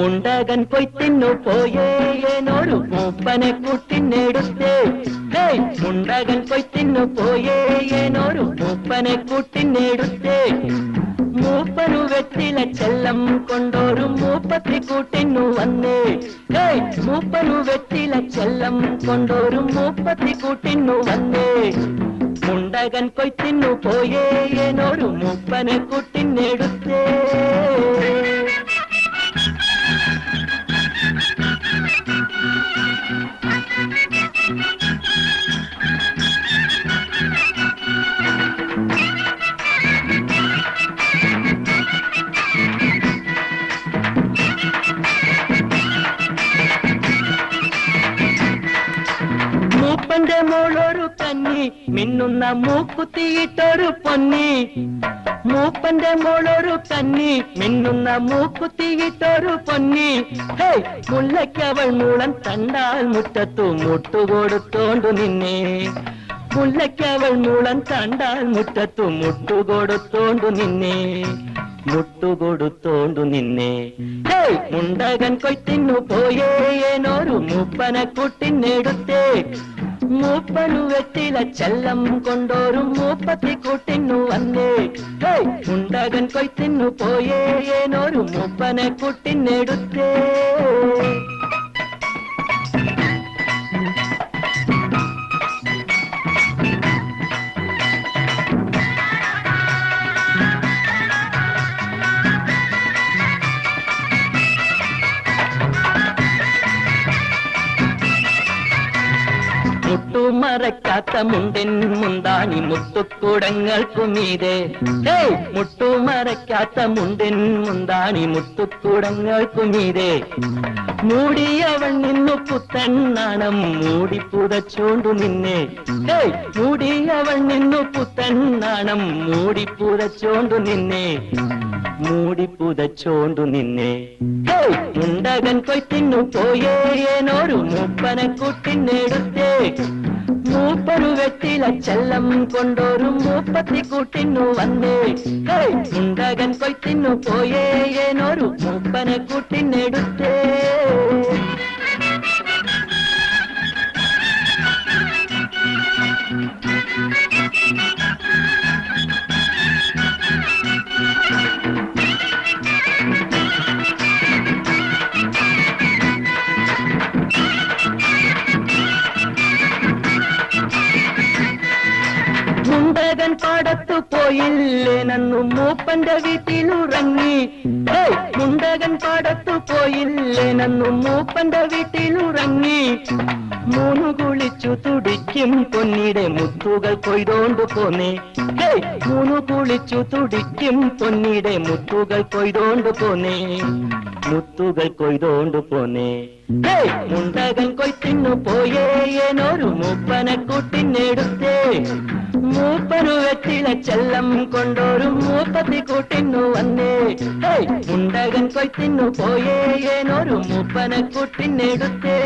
മുണ്ടകൻ പോയി തിന്നു പോയേ ഏനൊരു മൂപ്പനെ കൂട്ടിനെടുത്തേ ഹേയ് മുണ്ടകൻ പോയി തിന്നു പോയേ ഏനൊരു മൂപ്പനെ കൂട്ടിനെടുത്തേ മൂപ്പനു വെറ്റില ചെല്ലം കൊണ്ടൊരു മൂപ്പത്തി കൂട്ടിന്നു വന്നേ ഹേയ് മൂപ്പനു വെറ്റില ചെല്ലം കൊണ്ടൊരു മൂപ്പത്തി കൂട്ടിന്നു വന്നേ മുണ്ടകൻ കൊയ്ത്തിന്നു പോയേ ഏനൊരു മൂപ്പനെ കൂട്ടിനെടുത്തേ മോളൊരു കന്നി മിന്നുന്ന മൂക്കുത്തിയിട്ടൊരു പൊന്നി. മൂപ്പന്റെ മോളൊരു കന്നി മിന്നുന്ന മൂക്കുത്തിയിട്ടൊരു പൊന്നി. ഹേയ് മുല്ലയ്ക്കവൾ മൂളൻ കണ്ടാൽ മുറ്റത്തു മുട്ടുകൊടുത്തോണ്ടു നിന്നെ. മുല്ലയ്ക്കവൾ മൂളൻ കണ്ടാൽ മുറ്റത്തു മുട്ടുകൊടുത്തോണ്ടു നിന്നെ. മുട്ടുകൊടുത്തോണ്ടു നിന്നെ. ഹേയ് മുണ്ടകൻ കൊയ്ത്തിന്നു പോയേ ഏനോരു മൂപ്പനെ കൂട്ടിനെടുത്തേ. മൂപ്പനു വെറ്റില ചെല്ലം കൊണ്ടോരും മൂപ്പത്തി കൂട്ടിന്നു വന്നേ. ഉണ്ടകൻ കൊയ്ത്തിന്നു പോയേ ഏനൊരു മൂപ്പനെ കൂട്ടിനെടുത്തേ മുട്ടുമറക്കാത്ത മുണ്ടിൻ മുന്താണി മുത്തുക്കുടങ്ങൾക്കുമീതെ മുട്ടു മുട്ടുമറക്കാത്ത മുണ്ടിൻ മുന്താണി മുത്തുക്കുടങ്ങൾക്കുമീതെ മൂടിയവൺ നിന്നു നാണം മൂടി പുതച്ചോണ്ടു നിന്നെ. മൂടി മൂടിയവൾ നിന്നു പുത്തൻ നാണം മൂടി പുതച്ചോണ്ടു നിന്നെ. മൂടി പുതച്ചോണ്ടു നിന്നെ. മുണ്ടകൻ കൊയ്ത്തിന്നു പോയേ മൂപ്പന മൂപ്പനെ കൂട്ടിനെടുത്തേ. മൂപ്പരു വെറ്റില ചെല്ലം കൊണ്ടൊരു മൂപ്പത്തി കൂട്ടിന്നു വന്നേ. മുണ്ടകൻ കൊയ്ത്തിന്നു പോയേ മൂപ്പന മൂപ്പനെ കൂട്ടിനെടുത്തേ. പാടത്തു പോയില്ലേ നന്നു മൂപ്പന്റെ വീട്ടിലുറങ്ങി. മുണ്ടകൻ പാടത്തു പോയില്ലേ? നന്നു മൂപ്പന്റെ വീട്ടിലുറങ്ങി. മൂന്നു കുളിച്ചു തുടിക്കും പൊന്നിടെ മുത്തുകൾ കൊയ്തോണ്ടു പോന്നേ. മൂന്നു കുളിച്ചു തുടിക്കും പൊന്നിടെ മുത്തുകൾ കൊയ്തോണ്ടു പോന്നേ. മുത്തുകൾ കൊയ്തോണ്ടു പോന്നേ. മുണ്ടകൻ കൊയ്ത്തിന്നു പോയേ. ഏനൊരു മൂപ്പനെ കൂട്ടിന്നെടുത്തേ മൂപ്പനു വെറ്റില ചെല്ലം കൊണ്ടൊരു മൂപ്പത്തി കൂട്ടിന്നു വന്നേ. മുണ്ടകൻ കൊയ്ത്തിന്നു പോയേ. ഏനൊരു മൂപ്പനെ കൂട്ടിനെടുത്തേ.